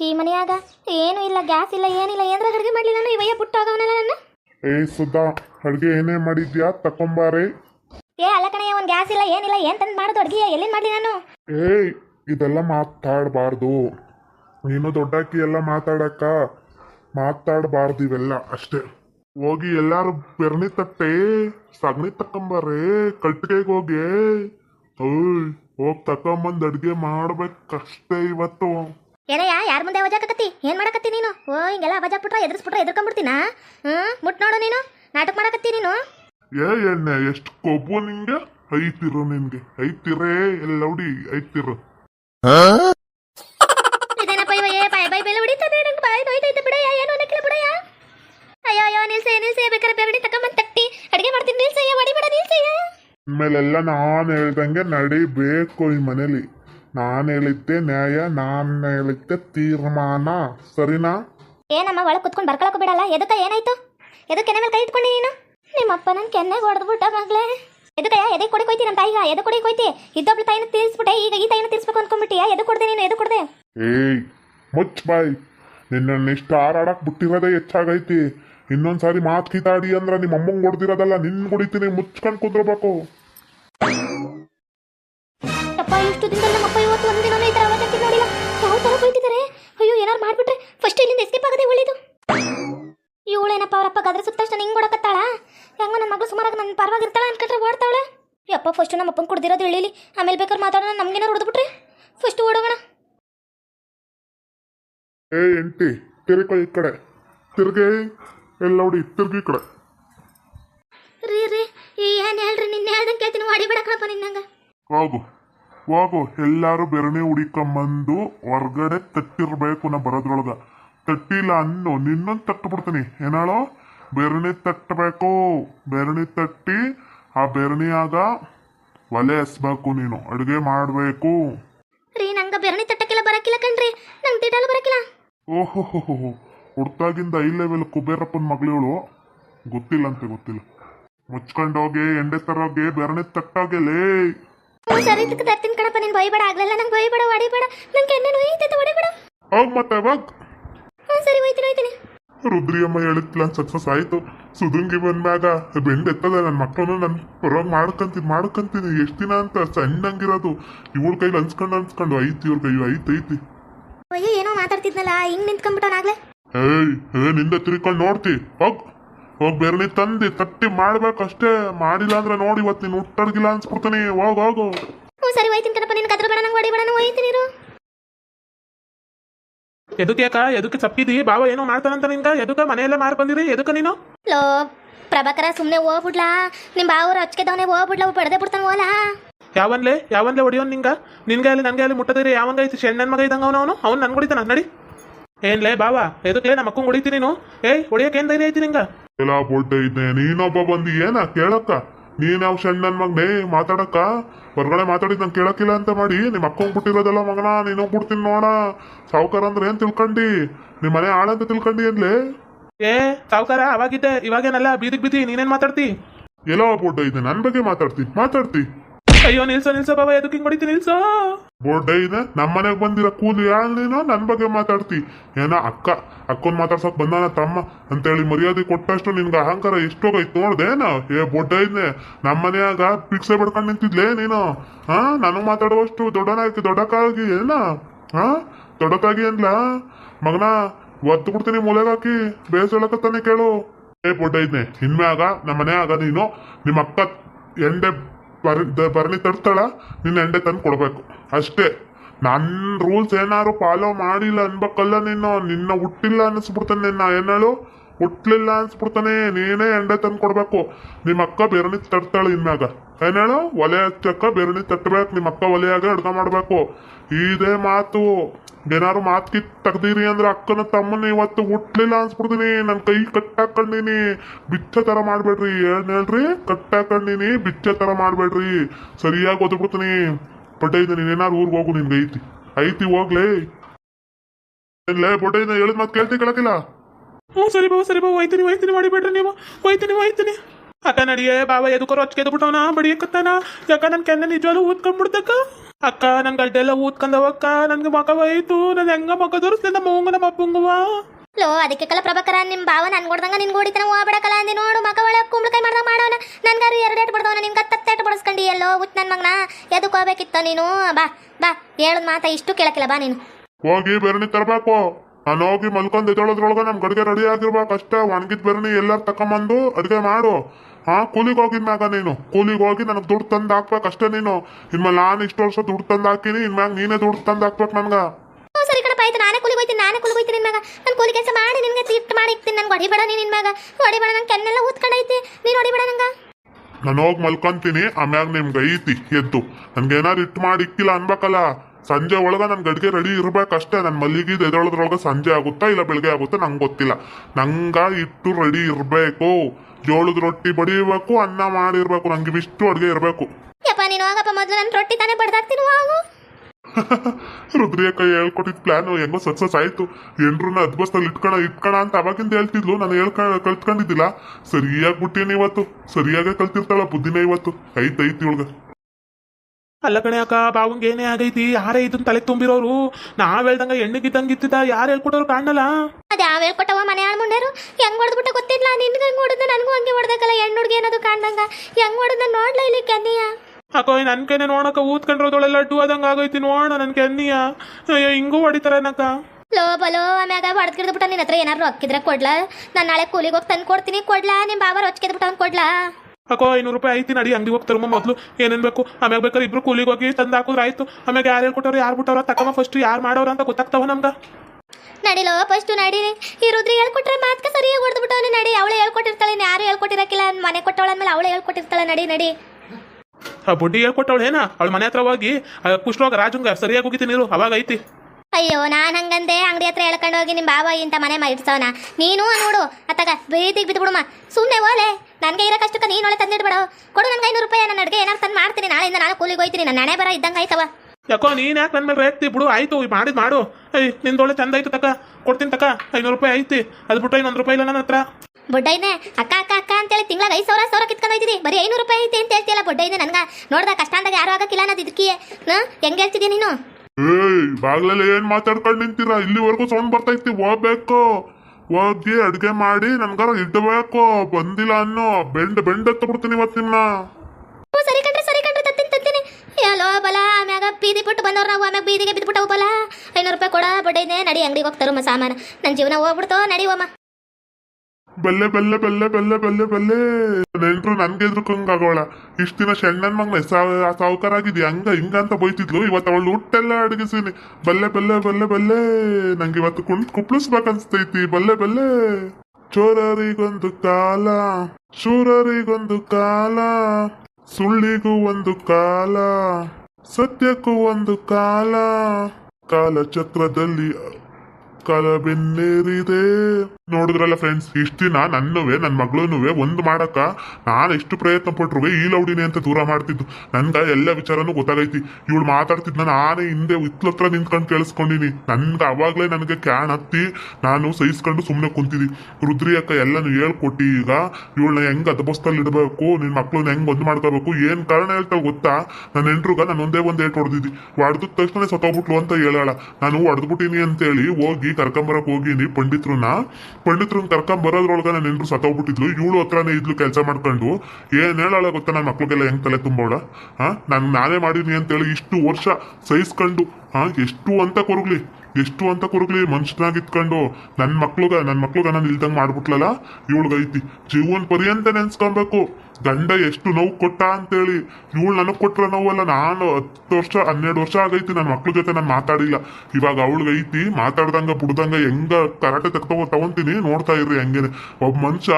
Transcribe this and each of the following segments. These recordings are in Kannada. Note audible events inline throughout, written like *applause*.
ಈ ಮನೆಯಾಗ ಏನು ಇಲ್ಲ ಗ್ಯಾಸ್ ಇಲ್ಲ ಏನಿಲ್ಲ. ಏನ್ರ ಅಡುಗೆ ಮಾಡಲಿಲ್ಲ ನಾನು? ಇವಯ್ಯ ಆಗವನಲ್ಲ ನನ್ನ? ಏ ಸುಧಾ ಅಡುಗೆ ಏನೇ ಮಾಡಿದ್ಯಾ? ತಕೊಂಬಾರೆ. ಏ ಅಲ್ಲ ಕಣಯ್ಯ ಒಂದು ಗ್ಯಾಸ್ ಇಲ್ಲ ಏನಿಲ್ಲ ಏನು ತಂದು ಮಾಡೋದು? ಅಡುಗೆ ಎಲ್ಲಿಂದ ಮಾಡಲಿ ನಾನು? ಏಯ್ ಇದೆಲ್ಲ ಮಾತಾಡಬಾರ್ದು. ನೀನು ದೊಡ್ಡಾಕಿ ಎಲ್ಲ ಮಾತಾಡಕ್ಕ. ಮಾತಾಡಬಾರ್ದು ಇವೆಲ್ಲ ಅಷ್ಟೇ. ಹೋಗಿ ಎಲ್ಲಾರು ಬೆರ್ನಿ ತಟ್ಟೆ ಸಗಣಿ ತಕೊಂಬಾರೆ ಕಟ್ಟಿಗೆಗೆ ಹೋಗಿ. ಹೋಗಿ ತಕೊಂಬಂದು ಅಡ್ಗೆ ಮಾಡ್ಬೇಕಷ್ಟೇ ಇವತ್ತು. ಏನಯ್ಯ ಯಾರ ಮುಂದೆ ಅವಾಜಾಕತ್ತಿ ಏನು ಮಾಡಕತ್ತಿ ನೀನು? ಓ ಹಿಂಗೆಲ್ಲ ಅವಾಜಾಕ್ಬಿಟ್ರೆ ಎದುರಿಸ್ಬಿಟ್ರೆ ಎದುರ್ಕೊಂಡ್ಬಿಡ್ತೀನಾ ಹ್ಞೂ ಮುಟ್ ನೋಡು ನೀನು. ನಾಟಕ ಮಾಡಕತ್ತಿ ನೀನು. ಏ ಎಣ್ಣೆ ಎಷ್ಟು ಕೊಬ್ಬು ನಿಂಗೆ? ಐತಿರು ನಿನ್ಗೆ ಐತಿರೇ ಹುಡಿ ಐತಿರು. ಇದೇನಪ್ಪ ಇವ ಏ ಬಾಯ್ ಬಾಯ್ ಬೆಲೆ ಹೊಡಿತಾ ಬೇಡ ಬಾಯ್ ನೋಯ್ತೈತೆ ಬಿಡಯ್ಯ ಏನು ಅನ್ನಕ್ಕಿಲ್ಲ ಬಿಡಯ್ಯ. ಅಯ್ಯೋ ಅಯ್ಯೋ ನಿಲ್ಸೆ ನಿಲ್ಸೆ ಬೇಕಾದ್ರೆ ಬೆರಡಿ ತಕೊಂಬಂದು ತಟ್ಟಿ. ಅಡುಗೆ ಮಾಡ್ತೀನಿ ನಿಲ್ಸಯ್ಯ ಹೊಡಿಬೇಡ ನಿಲ್ಸಯ್ಯ. ಆಮೇಲೆಲ್ಲ ನಾನು ಹೇಳ್ದಂಗೆ ನಡಿಬೇಕು ಈ ಮನೇಲಿ. ನಾನು ಹೇಳಿದ್ದೆ ನ್ಯಾಯ ನಾನು ಹೇಳಿದ್ದೆ ತೀರ್ಮಾನ. ಸರಿನಾ? ಏನಮ್ಮ ಒಳಗೆ ಕುತ್ಕೊಂಡು ಬರ್ಕೊಳಕ್ಕೂ ಬಿಡಲ್ಲ? ಎದಕ್ಕ ಏನಾಯ್ತು? ಎದಕ್ಕೆ ಕೆನೆ ಮೇಲೆ ಕೈ ಇಟ್ಕೊಂಡಿ ನೀನು? ನಿಮ್ಮಪ್ಪ ನನ್ನ ಕೆನ್ನೆಗೆ ಹೊಡೆದ್ಬಿಟ್ಟ ಮಗ್ಲೇ ಎದಕ್ಕೆ ಎದೆ ಕೊಡಿ ಕೊಯ್ತಿ ನಮ್ಮ ತಾಯಿಗ? ಎದೆ ಕೊಡಿ ಕೊಯ್ತಿ ಇದ್ದೊಬ್ಳು ತಾಯಿನ ತೀರಿಸ್ಬಿಟ್ಟೆ ಈಗ ಈ ತಾಯಿನ ತೀರಿಸ್ಬೇಕು ಅನ್ಕೊಂಡ್ಬಿಟ್ಟಿಯಾ? ಎದು ಕೊಡ್ದೆ ನೀನು? ಎದು ಕೊಡ್ದೆ ಏಯ್ ಮುಚ್ ಬಾಯ್. ನಿನ್ನ ಇಷ್ಟ ಹಾರಾಡಕ್ ಬಿಟ್ಟಿರೋದೇ ಹೆಚ್ಚಾಗೈತಿ. ಇನ್ನೊಂದ್ಸಾರಿ ಮಾತು ಕಿತಾಡಿ ಅಂದ್ರೆ ನಿಮ್ಮ ಅಮ್ಮಂಗೆ ಹೊಡೆದಿರೋದಲ್ಲ ನಿನ್ ಕುಡಿತೀನಿ ಮುಚ್ಕೊಂಡ್ ಕುಂದ್ರಬೇಕು. ಇವಳೇನಪ್ಪ ಅವರಪ್ಪ ಗದ್ರ ಸುತ್ತ ಹಿಂಗೆ ಓಡಕತ್ತಾಳ ಹೆಂಗೋ ನನ್ನ ಮಗಳು ಸುಮಾರಾಗಿ ನನ್ನ ಪರವಾಗಿರ್ತಾಳ ಅನ್ಕೊಂಡ್ರೆ ಓಡ್ತಾವಳೆ. ಅಪ್ಪ ಫಸ್ಟ್ ನಮ್ಮ ಅಪ್ಪನ ಕುಡ್ದಿರೋದು ಹೇಳಿಲಿ ಆಮೇಲೆ ಬೇಕಾದ್ರೆ ಮಾತಾಡೋಣ ನಮ್ಗೇನಾರು ಹೊಡೆದ್ಬಿಟ್ರಿ? ಫಸ್ಟ್ ಓಡೋಣ ಏ ಎಂಟಿ ತಿರುಗ ಈ ಕಡೆ. ತಿರುಗಿ ಎಲ್ಲ ನೋಡಿ ತಿರುಗಿ ಈ ಕಡೆ. ರೀ ರೀ ಏನು ಹೇಳ್ರಿ ನಿನ್ನೆ ಹೇಳ್ದಂಗೆ ಕೇಳ್ತೀನಿ. ಹೊಡಿ ಬಿಡಕ್ಕಪ್ಪ ನಿನ್ನಂಗ ಹೋಗು. ಹೋಗು ಎಲ್ಲಾರು ಬೆರಣೆ ಹುಡಿಕೊಂಬಂದು ಹೊರ್ಗಡೆ ತಟ್ಟಿರ್ಬೇಕು ನಾ ಬರೋದ್ರೊಳಗ. ತಟ್ಟಿಲ್ಲ ಅನ್ನು ನಿನ್ನೊಂದು ತಟ್ಟಬಿಡ್ತೀನಿ. ಏನಾಳೋ? ಬೆರಣಿ ತಟ್ಟಬೇಕು. ಬೆರಣಿ ತಟ್ಟಿ ಆ ಬೆರಣಿಯಾಗ ಒಲೆ ಎಸ್ಬೇಕು ನೀನು. ಅಡುಗೆ ಮಾಡಬೇಕು. ರೀ ನಂಗ ಬೆರಣಿ ತಟ್ಟಕ್ಕೆಲ್ಲ ಬರಕಿಲ್ಲ ಕಣ್ರಿ. ನಂಗೆ ತಿಡಲು ಬರಕಿಲ್ಲ. ಓಹೋ ಹುಡ್ತಾಗಿಂದ ಐ ಲೆವೆಲ್ ಕುಬೇರಪ್ಪನ ಮಗಳಿವಳು. ಗೊತ್ತಿಲ್ಲಂತೆ ಗೊತ್ತಿಲ್ಲ. ಮುಚ್ಕೊಂಡೋಗಿ ಎಂಡೆ ತರೋಗೆ ಬೆರಣಿ ತಟ್ಟೋಗೆ ಲೇ. ಓ ಸರಿ ತರ್ತೀನಿ ಕಣಪ್ಪ. ನೀನು ಬೈಬೇಡ ಆಗ್ಲಿಲ್ಲ ನಂಗೆ ಬೈಬೇಡ ಬೇಡ ನಂಗೆ ಎಣ್ಣೆ ನೋಯ್ತೈತೆ ಬೇಡ. ಹೋಗ್ ಮತ್ತೆ ಸರಿ ಹೋಯ್ತೀನಿ ಹೋಯ್ತೀನಿ. ರುದ್ರಿಯಮ್ಮ ಹೇಳಿದ ಪ್ಲಾನ್ ಸಕ್ಸಸ್ ಆಯ್ತು. ಸುಧುಂಗಿ ಬಂದ್ಮ್ಯಾಗ ಬೆಂಡ್ ಎತ್ತದ ನನ್ನ ಮಕ್ಕಳನ್ನ ನನ್ನ ಪರವಾಗಿ ಮಾಡ್ಕಂತೀನಿ ಮಾಡ್ಕಂತೀನಿ ಎಷ್ಟು ದಿನ ಅಂತ ಸಣ್ಣಂಗಿರೋದು. ಇವಳ ಕೈಲಿ ಅನ್ಸ್ಕೊಂಡು ಅನ್ಸ್ಕೊಂಡು ಐತಿ ಇವ್ರ ಕೈ ಐತಿ ಐತಿ. ಅಯ್ಯೋ ಏನೋ ಮಾತಾಡ್ತಿದ್ನಲ್ಲ ಹಿಂಗ್ ನಿಂತ್ಕೊಂಡ್ಬಿಟ್ಟವನಾಗ್ಲೇ ಏಯ್ ಏ ನಿಂದ ತಿರ್ಕೊಂಡು ನೋಡ್ತಿ ಹೋಗ್. ಹೋಗ್ ಬೆರಳಿ ತಂದಿ ತಟ್ಟಿ ಮಾಡ್ಬೇಕಷ್ಟೇ ಮಾಡಿಲ್ಲ ಅಂದ್ರೆ ನೋಡಿ ಇವತ್ತು ನೀನು ಹುಟ್ಟಡ್ಗಿಲ್ಲ ಅನ್ಸ್ಬಿಡ್ತೀನಿ. ಹೋಗ್ ಹೋಗು. ಹ್ಞೂ ಸರಿ ಹೋಯ್ತೀನಿ ಕಣಪ್ಪ ನಿನ್ ಕದ್ರ ಬೇಡ ನಂಗೆ ಹೊಡಿಬೇಡ ನಂಗೆ ಹೋಯ್ತೀನಿ ಇರು. ಎದಕ್ಕೆ ಯಾಕ ಎದಕ್ಕೆ ಚಪ್ಪಿದಿ? ಬಾವ ಏನೋ ಮಾಡ್ತಾನಂತ ನಿನ್ಗ? ಎದಕ್ಕ ಮನೆಯಲ್ಲೇ ಮಾರ್ ಬಂದಿರಿ? ಎದಕ್ಕ ನೀನು? ಲೋ ಪ್ರಭಾಕರ ಸುಮ್ಮನೆ ಹೋಗ್ಬಿಡ್ಲಾ ನಿಮ್ಮ ಬಾವ್ರು ಹಚ್ಕೆದವನೇ ಹೋಗ್ಬಿಡ್ಲ ಪಡೆದೇ ಬಿಡ್ತಾನೆ ಹೋಲ ಯಾವನ್ಲೆ? ಯಾವನ್ಲೆ ಹೊಡಿಯೋನ್ ನಿಂಗ ನಿನ್ಗೆ ಅಲ್ಲಿ ನನಗೆ ಅಲ್ಲಿ ಮುಟ್ಟದಿರಿ. ಯಾವಂಗ ಐತಿ? ಶೆಣ್ಣನ್ ಮಗ ಇದ್ದಂಗ ಅವನು ಅವನು ಅವ್ನು ನನ್ಗೆ ಹೊಡಿತಾನ ನಡಿ. ಏನ್ಲೇ ಬಾವ ಎದಕ್ಲೇ ನಮ್ಮ ಅಕ್ಕಂಗೆ ಹೊಡಿತೀನಿ ನೀನು? ಏಯ್ ಹೊಡಿಯಕ್ಕೆ ಏನ್ ಧೈರ್ಯ ಐತಿ ನಿಂಗ ಎಲ್ಲ ಬೊಡ್ಡ ಇದ್ದೆ ನೀನೊಬ್ಬ ಬಂದಿ ಏನ ಕೇಳಕ್ಕ? ನೀನ್ ಯಾವ ಸಣ್ಣ ನನ್ ಮಗ್ನೇ ಮಾತಾಡಕ್ಕ? ಹೊರಗಡೆ ಮಾತಾಡಿದ್ ನಂಗೆ ಕೇಳಕ್ಕಿಲ್ಲ ಅಂತ ಮಾಡಿ. ನಿಮ್ಮ ಅಕ್ಕ ಹೋಗ್ಬಿಟ್ಟಿರೋದಲ್ಲ ಮಗನ ನೀನು ಬಿಡ್ತೀನಿ ನೋಡ ಸಾವುಕಾರ ಅಂದ್ರೆ ಏನ್ ತಿಳ್ಕೊಂಡಿ? ನಿಮ್ಮ ಮನೆ ಆಳಂತ ತಿಳ್ಕೊಂಡಿ ಅಂದ್ಲೆ ಏ ಸಾವುಕಾರ ಅವಾಗಿದ್ದೆ ಇವಾಗೇನಲ್ಲ ಬೀದಿಗ್ ಬೀದಿ ನೀನೇನ್ ಮಾತಾಡ್ತಿ? ಎಲ್ಲೋ ಪೋಟೋ ಇದೆ ನನ್ ಬಗ್ಗೆ ಮಾತಾಡ್ತಿ ಮಾತಾಡ್ತಿ. ಅಯ್ಯೋ ನಿಲ್ಸ ನಿಲ್ಸ ಬಾಬಾ ಎದಕ್ಕೆ ಹಿಂಗ್ ಹೊಡಿತಿ ನಿಲ್ಸೋ? ಇದೆ. ನಮ್ಮ ಮನೆಗೆ ಬಂದಿರೋ ಕೂಲಿ ಯಾರು ನೀನು? ನನ್ ಬಗ್ಗೆ ಮಾತಾಡ್ತಿ. ಏನೋ ಅಕ್ಕ, ಅಕ್ಕನ ಮಾತಾಡ್ಸಕ್ ಬಂದಾನ ತಮ್ಮ ಅಂತೇಳಿ ಮರ್ಯಾದೆ ಕೊಟ್ಟಷ್ಟು ನಿನ್ಗೆ ಅಹಂಕಾರ ಎಷ್ಟೋಗೈತೆ ನೋಡ್ದೇನ ಏ ಬೊಡ್ಡ ನಮ್ಮ ಮನೆಯಾಗ ಪಿಕ್ಸೆ ಬಿಡ್ಕೊಂಡ್ ನಿಂತಿದ್ಲೇ ನೀನು? ಹಾ ನನಗೆ ಮಾತಾಡುವಷ್ಟು ದೊಡ್ಡನಾಗಿ ದೊಡ್ಡಕ್ಕಾಗಿ ಏನ? ಹಾ ದೊಡ್ಡಕ್ಕಾಗಿ ಏನ್ಲ? ಮಗನ, ಒತ್ತು ಬಿಡ್ತೀನಿ ಮೂಲೆಗಾಕಿ ಬೇಸಳಕತ್ತಾನೆ ಕೇಳು. ಏ ಬೊಡ್ಡ ಇದ್ನೆ ಇನ್ಮ್ಯಾಗ ನಮ್ಮ ಮನ್ಯಾಗ ನೀನು ನಿಮ್ಮ ಅಕ್ಕ, ಎಂಡೆ ಬರ್ ಬರಲಿ ತಡ್ತಾಳ ನಿನ್ನ ಹೆಂಡೆ ತಂದು ಕೊಡಬೇಕು. ಅಷ್ಟೇ. ನನ್ನ ರೂಲ್ಸ್ ಏನಾದ್ರು ಫಾಲೋ ಮಾಡಿಲ್ಲ ಅನ್ಬೇಕಲ್ಲ ನೀನು. ನಿನ್ನ ಹುಟ್ಟಿಲ್ಲ ಅನ್ನಿಸ್ಬಿಡ್ತಾನೆ ನಿನ್ನ ಏನೇಳು? ಹುಟ್ಟಲಿಲ್ಲ ಅನ್ಸ್ಬಿಡ್ತಾನೆ. ನೀನೇ ಹೆಂಡೆ ತಂದು ಕೊಡಬೇಕು. ನಿಮ್ಮ ಅಕ್ಕ ಬೆರಣಿ ತಡ್ತಾಳೆ ಇನ್ಮ್ಯಾಗ. ಏನೇಳು? ಒಲೆ ಹಚ್ಚಕ್ಕ ಬೆರಳಿ ತಟ್ಟಬೇಕು, ನಿಮ್ಮ ಅಕ್ಕ ಒಲೆಯಾಗ ಅಡ್ಗ ಮಾಡಬೇಕು. ಇದೇ ಮಾತು. ಏನಾರು ಮಾತು ಕಿತ್ ತೆಗ್ದಿರಿ ಅಂದ್ರೆ ಅಕ್ಕನ ತಮ್ಮನ ಇವತ್ತು ಹುಟ್ಲಿಲ್ಲ ಅನ್ಸ್ಬಿಡ್ತೀನಿ. ನನ್ನ ಕೈ ಕಟ್ಟಾಕೊಂಡೀನಿ. ಬಿಚ್ಚ ತರ ಮಾಡ್ಬೇಡ್ರಿ. ಏನ್ ಹೇಳ್ರಿ? ಕಟ್ಟಾಕೊಂಡೀನಿ, ಬಿಚ್ಚ ತರ ಮಾಡ್ಬೇಡ್ರಿ. ಸರಿಯಾಗಿ ಓದ್ಬಿಡ್ತೀನಿ. ಪಟೇ ಇದೆ ಏನಾರು ಊರಿಗೆ ಹೋಗು, ನಿನ್ಗೆ ಐತಿ. ಐತಿ, ಹೋಗ್ಲೇ. ಏನ್ಲೇ ಪಟೇ ಹೇಳಿದ ಮಾತು ಕೇಳ್ತಿ ಕೇಳಕ್ಕಿಲ್ಲ ಹ್ಞೂ ಸರಿ ಬಾ ಸರಿ ಬಾವ. ಹೋಯ್ತೀನಿ ಹೋಯ್ತೀನಿ ಮಾಡಿಬೇಡ್ರಿ ನೀವು. ಹೋಯ್ತೀನಿ ಹೋಯ್ತೀನಿ ಅಕ್ಕ ನಡಿಯೇ ಬಾವ ಎದಕ್ಕೋ ರೊಚ್ಕೆ ಬಿಟ್ಟವನ ಬಡಿಯಕತ್ತಾನ ಯಾಕ ನನ್ನ ಕೆನ್ನೆ ನಿಜವಾಗ್ಲೂ ಊದ್ಕೊಂಡ್ಬಿಡ್ತಕ್ಕ ಅಕ್ಕ ನನ್ ಗಡ್ಡೆ ಎಲ್ಲ ಊದ್ಕೊಂಡವಕ್ಕ ನನ್ಗೆ ಮಗ ಹೋಯ್ತು ನನ್ ಹೆಂಗ ಮಗ ತೋರಿಸ್ಲಿ ಮೂಂಗನ ಅವಂಗ ನಮ್ಮ ಅಪ್ಪಂಗುವ? ಲೋ ಅದಕ್ಕೆ ಕಲ ಪ್ರಭಾಕರ ನಿಮ್ ಭಾವ ನನ್ ಕೊಡ್ದಂಗ ನಿನ್ ಹೊಡಿತಾನ ಹೋಗ್ಬಿಡಕಲ್ಲ ಅಂದಿ ನೋಡು. ಮಕ ಒಳ ಕುಂಬಳಕಾಯಿ ಮಾಡ್ದಂಗ ಮಾಡೋನ. ನನ್ಗಾರು ಎರಡು ಏಟ್ ಬಿಡ್ದವನ? ನಿನ್ಗ ತತ್ತೇಟ್ ಬಡಿಸ್ಕೊಂಡಿ ಎಲ್ಲೋ ಉತ್ ನನ್ ಮಗನ. ಎದಕ್ ಹೋಗ್ಬೇಕಿತ್ತ ನೀನು? ಬಾ ಬಾ. ಹೇಳದ್ ಮಾತಾ ಇಷ್ಟು ಕೇಳಕಿಲ್ಲ ಬಾ ನೀನು. ಹೋಗಿ ಬೇರೆ ತರಬೇಕು. ನಾನು ಹೋಗಿ ಮಲ್ಕೊಂಡ್ ಎದ್ದೊಳದ್ರೊಳಗ ನಮ್ ಗಡಿಗೆ ರೆಡಿ ಆಗಿರ್ಬೇಕು ಅಷ್ಟೇ ಒಣಗಿದ್ ಬೆರಣಿ ಎಲ್ಲಾರು ತಕೊಂಬಂದು ಅಡ್ಗೆ ಮಾಡು. ಹಾ ಕೂಲಿಗೆ ಹೋಗಿದ್ಮ್ಯಾಗ ನೀನು. ಕೂಲಿಗೆ ಹೋಗಿ ನನಗೆ ದುಡ್ಡು ತಂದು ಹಾಕ್ಬೇಕು ಅಷ್ಟೇ ನೀನು. ಇನ್ಮೇಲೆ ನಾನು ಇಷ್ಟು ವರ್ಷ ದುಡ್ಡು ತಂದು ಹಾಕಿನಿ ಇನ್ಮ್ಯಾಗ ನೀನೇ ದುಡ್ಡು ತಂದು ಹಾಕ್ಬೇಕು ನನ್ಗ. ಹ್ಞೂ ಸರಿ ಕಣಪ್ಪ ಆಯ್ತು. ನಾನೇ ಕೂಲಿಗೆ ಹೋಯ್ತೀನಿ ನಾನೇ ಕೂಲಿಗೆ ಹೋಯ್ತೀನಿ ನಿನ್ ಮಗ ನಾನು ಕೂಲಿ ಕೆಲಸ ಮಾಡಿ ನಿನ್ಗೆ ತಿಟ್ಟು ಮಾಡಿ ಇಕ್ತೀನಿ. ನನ್ಗೆ ಹೊಡಿಬೇಡ ನೀ ನಿನ್ ಮಗ ಹೊಡಿಬೇಡ ನನ್ ಕೆನ್ನೆಲ್ಲ ಊದ್ಕೊಂಡೈತಿ. ನೀನ್ ಹೊಡಿಬೇಡ ನಂಗೆ. ನಾನು ಹೋಗಿ ಮಲ್ಕೊಂತೀನಿ ಆಮ್ಯಾಗ ನಿಮ್ಗೆ ಐತಿ ಎದ್ದು. ನನ್ಗೆ ಏನಾರು ಇಟ್ಟು ಮಾಡಿ ಇಕ್ಕಿಲ್ಲ ಅನ್ಬೇಕಲ್ಲ. ಸಂಜೆ ಒಳಗ ನನ್ ಗಡಿಗೆ ರೆಡಿ ಇರ್ಬೇಕಷ್ಟೇ. ನನ್ನ ಮಲ್ಲಿಗೆ ಎದ್ದೇಳೋದ್ರೊಳಗ ಸಂಜೆ ಆಗುತ್ತಾ ಇಲ್ಲ ಬೆಳಗ್ಗೆ ಆಗುತ್ತಾ ನಂಗೆ ಗೊತ್ತಿಲ್ಲ. ನಂಗ ಇಟ್ಟು ರೆಡಿ ಇರಬೇಕು. ಜೋಳದ ರೊಟ್ಟಿ ಬಡಿಬೇಕು ಅನ್ನ ಮಾಡಿರ್ಬೇಕು. ನಂಗೆ ಇಷ್ಟು ಅಡುಗೆ ಇರಬೇಕು. ಯಪ್ಪ ನೀನು ಹೋಗಪ್ಪ ಮೊದಲು ನನ್ನ ರೊಟ್ಟಿ ತಾನೇ ಬಡ್ದಾಕ್ತೀನಿ ಹೋಗು. *laughs* ರುದ್ರಿಯಕ್ಕ ಹೇಳ್ಕೊಟ್ಟಿದ್ ಪ್ಲಾನ್ ಹೆಂಗೋ ಸಕ್ಸಸ್ ಆಯ್ತು. ಎಂಡ್ರನ್ನ ಅದ್ಬಸ್ತಲ್ಲಿ ಇಟ್ಕೊಳ ಇಟ್ಕಣ ಅಂತ ಅವಾಗಿಂದ ಹೇಳ್ತಿದ್ಲು. ನಾನು ಹೇಳ್ಕ ಕಲ್ತ್ಕೊಂಡಿದ್ದಿಲ್ಲ. ಸರಿಯಾಗಿ ಬಿಟ್ಟಿನಿ ಇವತ್ತು? ಸರಿಯಾಗೇ ಕಲ್ತಿರ್ತಾಳ ಬುದ್ಧಿನೇ ಇವತ್ತು. ಐತ್ ಐತಿ ಇವ್ಳ್ಗ. ಅಲ್ಲ ಕಣೆ ಅಕ್ಕ ಬಾವಂಗೆ ಏನೇ ಆಗೈತಿ ಯಾರೇ ಇದನ್ನ ತಲೆ ತುಂಬಿರೋರು? ನಾವ್ ಹೇಳ್ದಂಗ ಎಣ್ಣಿಗಿದ್ದಂಗ ಇತ್ತಿದ್ದ ಯಾರು ಹೇಳ್ಕೊಟ್ಟವ್ರು ಕಾಣಲ್ಲ? ಅದೇ ಯಾವ ಹೇಳ್ಕೊಟ್ಟವ ಮನೆ ಆಳ್ಮುಂಡರು ಹೆಂಗ್ ಹೊಡೆದ್ಬಿಟ್ಟ ಗೊತ್ತಿಲ್ಲ ನಿನ್ಗೆ ಹೆಂಗ್ ಹೊಡೆದ ನನಗೂ ಹಂಗೆ ಹೊಡೆದಕ್ಕಲ್ಲ ಹೆಣ್ಣು ಹುಡುಗಿ ಅನ್ನೋದು ಕಾಣ್ದಂಗ. ಹೆಂಗ್ ಹೊಡೆದ ನೋಡ್ಲ ಇಲ್ಲಿ ಕೆನ್ನಿಯ? ಅಕ್ಕ ನನ್ ಕೆನೆ ನೋಡಕ್ಕ ಊದ್ಕೊಂಡ್ರೋದೊಳೆಲ್ಲ ಲಡ್ಡು ಆದಂಗ ಆಗೈತಿ ನೋಡ ನನ್ ಕೆನ್ನಿಯ. ಅಯ್ಯೋ ಹಿಂಗೂ ಹೊಡಿತಾರ ನಕ್ಕ ಲೋ ಬಲೋ ಆಮ್ಯಾಗ ಹೊಡೆದ್ಕಿಡ್ದು ಬಿಟ್ಟ ನಿನ್ನ ಹತ್ರ ಏನಾರು ಅಕ್ಕಿದ್ರೆ ಕೊಡ್ಲಾ? ನಾನು ನಾಳೆ ಕೂಲಿಗೆ ಹೋಗಿ ತಂದು ಕೊಡ್ತೀನಿ ಕೊಡ್ಲಾ? ನಿಮ್ಮ ಬಾಬಾರ್ ಹೊಚ್ಕಿದ್ ಬಿಟ್ಟ ಅವ್ನು ಕೊಡ್ಲಾ? ಅಕ್ಕೋ ಐನೂರು ರೂಪಾಯಿ ಐತಿ ನಡಿ ಅಂಗಡಿ ಹೋಗಿ ಮೊದ್ಲು ಮೊದಲು. ಏನೇನ್ ಬೇಕು? ಆಮ್ಯಾಗ ಬೇಕಾದ್ರೆ ಇಬ್ರು ಕೂಲಿಗೆ ಹೋಗಿ ತಂದು ಹಾಕಿದ್ರೆ ಆಯ್ತು. ಆಮ್ಯಾಗ ಯಾರು ಹೇಳ್ಕೊಟ್ಟವ್ರು ಯಾರು ಬಿಟ್ಟವ್ರ ತಕಮ ಫಸ್ಟ್ ಯಾರು ಮಾಡೋರು ಅಂತ ಗೊತ್ತಾಗ್ತಾವ ನಮ್ಗ. ನಡಿಲವ ಫಸ್ಟ್ ನಡಿ ಈ ರುದ್ರಿ ಹೇಳ್ಕೊಟ್ರೆ ಮಾತ್ಕ ಸರಿಯಾಗಿ ಹೊಡೆದು ಬಿಟ್ಟವನು ನಡಿ. ಅವಳು ಹೇಳ್ಕೊಟ್ಟಿರ್ತಾಳೆ ಯಾರು ಹೇಳ್ಕೊಟ್ಟಿರಕ್ಕಿಲ್ಲ. ಮನೆ ಕೊಟ್ಟವಳಂದ್ಮೇಲೆ ಅವಳು ಹೇಳ್ಕೊಟ್ಟಿರ್ತಾಳೆ ನಡಿ ನಡಿ. ಆ ಬುಡ್ಡಿ ಹೇಳ್ಕೊಟ್ಟವಳು ಏನ ಅವಳ ಮನೆ ಹತ್ರ ಹೋಗಿ ಕುಷ್ಠರೋಗ ರಾಜುಂಗ ಸರಿಯಾಗಿ ಹೋಗಿತಿ ನೀರು ಅವಾಗ ಐತಿ. ಅಯ್ಯೋ ನಾನು ಹಂಗಂದೆ ಅಂಗಡಿ ಹತ್ರ ಹೇಳ್ಕೊಂಡು ಹೋಗಿ ನಿಮ್ಮ ಬಾಬಾ ಇಂಥ ಮನೆ ಮಾಡಿಡ್ಸವನ ನೀನು ನೋಡು ಅತ್ತಾಗ ಬೀದಿಗೆ ಬಿದ್ದುಬಿಡುಮ ಸುಮ್ಮನೆ ಓಲೆ ನನಗೆ ಇರೋ ಕಷ್ಟಕ್ಕೆ ನೀನು ಒಳ್ಳೆ ತಂದಿಡ್ಬೇಡ. ಕೊಡು ನನಗೆ ಐನೂರು ರೂಪಾಯಿ ನನ್ನ ಅಡುಗೆ ಏನಾರು ತಂದು ಮಾಡ್ತೀನಿ ನಾಳೆಯಿಂದ ನಾನು ಕೂಲಿಗೆ ಹೋಯ್ತೀನಿ ನನ್ನ ಹಣೆ ಬರ ಇದ್ದಂಗೆ ಆಯ್ತವ. ಯಾಕೋ ನೀನು ಯಾಕೆ ನನ್ನ ಮೇಲೆ ಬಿಡು ಆಯ್ತು ಮಾಡಿದ್ ಮಾಡು. ಏಯ್ ನಿಂದೊಳ್ಳೆ ಚಂದ ಆಯ್ತು ತಕ್ಕ. ಕೊಡ್ತೀನಿ ತಕ್ಕ. ಐನೂರು ರೂಪಾಯಿ ಐತಿ. ಅದು ಬಿಟ್ಟು ಇನ್ನೊಂದು ರೂಪಾಯಿ ಇಲ್ಲ ನನ್ನ ಹತ್ರ. ಬೊಡ್ಡೈನೆ ಅಕ್ಕ ಅಕ್ಕ ಅಕ್ಕ ಅಂತೇಳಿ ತಿಂಗಳ ಐದು ಸಾವಿರ ಸಾವಿರ ಕಿತ್ಕೊಂಡು ಹೋಯ್ತಿದ್ದಿ ಬರೀ ಐನೂರು ರೂಪಾಯಿ ಐತಿ ಅಂತ ಹೇಳ್ತಿಯಲ್ಲ ಬೊಡ್ಡೈನೆ ನನಗೆ. ನೋಡ್ದ ಕಷ್ಟ ಅಂದಾಗ ಯಾರು ಆಗಕ್ಕಿಲ್ಲ ಅನ್ನೋದು ಇದಕ್ಕೆ ನಾ ಹೆಂಗೆ ಹೇಳ್ತಿದ್ದೀನಿ ನೀನು? ಬಾಗ್ಲಲ್ಲಿ ಏನ್ ಮಾತಾಡ್ಕೊಂಡು ನಿಂತೀರ? ಇಲ್ಲಿವರೆಗೂ ಸೌಂಡ್ ಬರ್ತೈತಿ ಹೋಗ್ಬೇಕು ಹೋಗಿ ಅಡ್ಗೆ ಮಾಡಿ, ನನ್ಗಾರ ಇಡ್ಬೇಕು. ಬಂದಿಲ್ಲ ಅನ್ನೋ ಬೆಂಡ್ ಬೆಂಡ್ ಬಿಡ್ತೀನಿ ಇವತ್ತು ಹ್ಞೂ ಸರಿ ಕಣ್ರಿ ಸರಿ ಕಣ್ರಿ, ತತ್ತೀನಿ ತತ್ತೀನಿ. ಎಲ್ಲೋ ಬಲ ಆಮ್ಯಾಗ ಬೀದಿ ಬಿಟ್ಟು ಬಂದವ್ರು ನಾವು ಆಮ್ಯಾಗ ಬೀದಿಗೆ ಬಿದ್ದುಬಿಟ್ಟವು ಬಲ. ಐನೂರು ರೂಪಾಯಿ ಕೊಡ ಬಡ್ಡೆ ನಡಿ ಅಂಗಡಿಗೆ ಹೋಗ್ತಾರಮ್ಮ ಸಾಮಾನು. ನನ್ನ ಜೀವನ ಹೋಗ್ಬಿಡ್ತೋ ನಡಿವಮ್ಮ ಬೆಲ್ಲೆ, ಬಲ್ಲೆ ಬಲ್ಲೆ ಬಲ್ಲೆ ಬಲ್ಲೆ, ಬೆಲ್ಲೆ. ನೆಂಟ್ರು ನನ್ಗೆ ಕಂಗ್ ಇಷ್ಟ ದಿನ ಶಣ್ಣನ್ ಮಗ್ನ ಸಾವುಕಾರ ಆಗಿದ್ದಿ ಹಂಗ, ಹಿಂಗ ಅಂತ ಬೈತಿದ್ಲು. ಇವತ್ತು ಅವಳು ಹುಟ್ಟೆಲ್ಲ ಅಡಗಿಸೀನಿ. ಬಲ್ಲೆ ಬಲ್ಲೆ ಬಲ್ಲೆ ಬಲ್ಲೆ. ನಂಗೆ ಇವತ್ತು ಕುಣ್ ಕುಪ್ಳಿಸ್ಬೇಕನ್ಸ್ತೈತಿ ಬಲ್ಲೆ ಬಲ್ಲೆ. ಚೋರರಿಗೊಂದು ಕಾಲ, ಶೂರರಿಗೊಂದು ಕಾಲ. ಸುಳ್ಳಿಗೂ ಒಂದು ಕಾಲ, ಸತ್ಯಕ್ಕೂ ಒಂದು ಕಾಲ. ಕಾಲಚಕ್ರದಲ್ಲಿ ಕಾಲ ಬೆನ್ನೇರಿದೆ. ನೋಡಿದ್ರಲ್ಲ ಫ್ರೆಂಡ್ಸ್ ಇಷ್ಟ ದಿನ ನನ್ನವೇ ನನ್ನ ಮಗಳನ್ನುವೆ ಒಂದು ಮಾಡಕ್ಕ ನಾನು ಎಷ್ಟು ಪ್ರಯತ್ನ ಪಟ್ರು ಈ ಲೌಡಿನಿ ಅಂತ ದೂರ ಮಾಡ್ತಿದ್ದು. ನನ್ಗ ಎಲ್ಲ ವಿಚಾರನೂ ಗೊತ್ತಾಗೈತಿ. ಇವಳು ಮಾತಾಡ್ತಿದ್ನ ನಾನೇ ಹಿಂದೆ ಇತ್ಲತ್ರ ನಿಂತ್ಕೊಂಡು ಕೇಳಿಸ್ಕೊಂಡಿನಿ. ನನ್ಗೆ ಅವಾಗ್ಲೇ ನನಗೆ ಕ್ಯಾನ್ ಹತ್ತಿ ನಾನು ಸಹಿಸ್ಕೊಂಡು ಸುಮ್ಮನೆ ಕುಂತಿದ್ದಿ. ರುದ್ರಿ ಅಕ್ಕ ಎಲ್ಲನೂ ಹೇಳ್ಕೊಟ್ಟಿ ಈಗ ಇವಳನ್ನ ಹೆಂಗ್ ಅದಬಸ್ತಲ್ಲಿ ಇಡಬೇಕು, ನಿನ್ ಮಕ್ಳನ್ನ ಹೆಂಗ್ ಒಂದು ಮಾಡ್ಕೋಬೇಕು, ಏನ್ ಕಾರಣ ಹೇಳ್ತಾವ ಗೊತ್ತಾ? ನನ್ನ ಹೆಂಡ್ರುಗ ನಾನು ಒಂದೇ ಒಂದ್ ಏಟ್ ಹೊಡೆದಿದ್ದಿ. ಹೊಡೆದ ತಕ್ಷಣ ಸತ್ತೋಗ್ಬಿಟ್ಲು ಅಂತ ಹೇಳೋಣ ನಾನು ಹೊಡೆದ್ಬಿಟ್ಟಿನಿ ಅಂತೇಳಿ ಹೋಗಿ ಕರ್ಕೊಂಬರಕ್ ಹೋಗಿನಿ ಪಂಡಿತ್ರನ್ನ? ಪಂಡಿತ್ರನ್ನ ಕರ್ಕೊಂಬರೋದ್ರೊಳಗ ನಾನು ಹೆಂಡ್ರು ಸತ್ತೋಗ್ಬಿಟ್ಟಿದ್ಲು. ಇವಳು ಹತ್ರನೇ ಇದ್ಲು ಕೆಲಸ ಮಾಡ್ಕೊಂಡು. ಏನ್ ಹೇಳಾಳ ಗೊತ್ತಾ ನನ್ನ ಮಕ್ಳಿಗೆಲ್ಲ ಹೆಂಗ್ ತಲೆ ತುಂಬೋಳ? ಹಾ? ನಾನು ನಾನೇ ಮಾಡೀನಿ ಅಂತೇಳಿ ಇಷ್ಟು ವರ್ಷ ಸಹಿಸ್ಕೊಂಡು ಹಾ, ಎಷ್ಟು ಅಂತ ಕೊರಗ್ಲಿ, ಎಷ್ಟು ಅಂತ ಕೊರಗ್ಲಿ ಮನುಷ್ಯನಾಗ ಇತ್ಕೊಂಡು ನನ್ನ ಮಕ್ಳುಗ ನನ್ನ ಮಕ್ಳುಗ ನಾನು ಇಲ್ದಂಗ್ ಮಾಡ್ಬಿಟ್ಲಲ್ಲ? ಇವಳ್ಗೈತಿ, ಜೀವನ್ ಪರ್ಯಂತ ನೆನ್ಸ್ಕೊಬೇಕು. ಗಂಡ ಎಷ್ಟು ನೋವು ಕೊಟ್ಟ ಅಂತೇಳಿ. ಇವಳು ನನಗ್ ಕೊಟ್ರ ನೋವಲ್ಲ, ನಾನು ಹತ್ತು ವರ್ಷ, ಹನ್ನೆರಡು ವರ್ಷ ಆಗೈತಿ ನನ್ನ ಮಕ್ಳ ಜೊತೆ ನಾನು ಮಾತಾಡಿಲ್ಲ. ಇವಾಗ ಅವಳಿಗೈತಿ, ಮಾತಾಡ್ದಂಗ, ಬಿಡ್ದಂಗ ಹೆಂಗ ಕರಾಟೆ ತಗ್ತಗೋ ತಗೊಂತೀನಿ, ನೋಡ್ತಾ ಇರ್ರಿ ಹಂಗೇನೆ. ಒಬ್ಬ ಮನುಷ್ಯ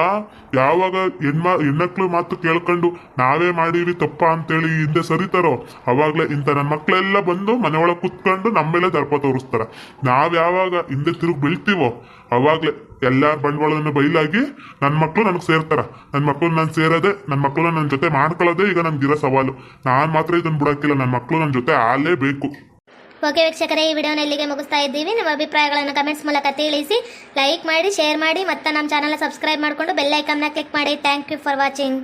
ಯಾವಾಗ ಹೆಣ್ಮ, ಹೆಣ್ಮಕ್ಳು ಮಾತು ಕೇಳ್ಕೊಂಡು, ನಾವೇ ಮಾಡೀವಿ ತಪ್ಪ ಅಂತೇಳಿ ಹಿಂದೆ ಸರಿತಾರೋ? ಅವಾಗ್ಲೇ ಇಂಥ ನನ್ನ ಮಕ್ಳೆಲ್ಲ ಬಂದು ಮನೆಯೊಳಗೆ ಒಳಗೆ ಕುತ್ಕೊಂಡು ನಮ್ಮ ಮೇಲೆ ದರ್ಪ ತೋರಿಸ್ತಾರೆ. ನಾವ್ ಯಾವಾಗ ಹಿಂದೆ ತಿರುಗಿ ಬೀಳ್ತೀವೋ, ಅವಾಗ್ಲೇ ಎಲ್ಲಾ ಬಂಡವಾಳವನ್ನು ಬೈಲಾಗಿ ನನ್ನ ಮಕ್ಕಳು ನನಗೆ ಸೇರ್ತಾರ. ನನ್ನ ಮಕ್ಳು ನಾನು ಸೇರೋದೆ ನನ್ನ ಮಕ್ಕಳು ನನ್ನ ಜೊತೆ ಮಾಡ್ಕೊಳ್ಳೋದೇ ಈಗ ನನ್ಗಿರೋ ಸವಾಲು. ನಾನು ಮಾತ್ರ ಇದನ್ನ ಬಿಡಕ್ಕಿಲ್ಲ ನನ್ನ ಮಕ್ಕಳು ನನ್ನ ಜೊತೆ ಆಲೇಬೇಕು ಓಕೆ ವೀಕ್ಷಕರೇ, ಈ ವಿಡಿಯೋನ ಇಲ್ಲಿಗೆ ಮುಗಿಸ್ತಾ ಇದ್ದೀವಿ. ನಿಮ್ಮ ಅಭಿಪ್ರಾಯಗಳನ್ನು ಕಮೆಂಟ್ಸ್ ಮೂಲಕ ತಿಳಿಸಿ ಲೈಕ್ ಮಾಡಿ ಶೇರ್ ಮಾಡಿ, ಮತ್ತೆ ನಮ್ಮ ಚಾನಲ್ ಸಬ್ಸ್ಕ್ರೈಬ್ ಮಾಡಿಕೊಂಡು ಬೆಲ್ ಐಕನ್ನ ಕ್ಲಿಕ್ ಮಾಡಿ. Thank you for watching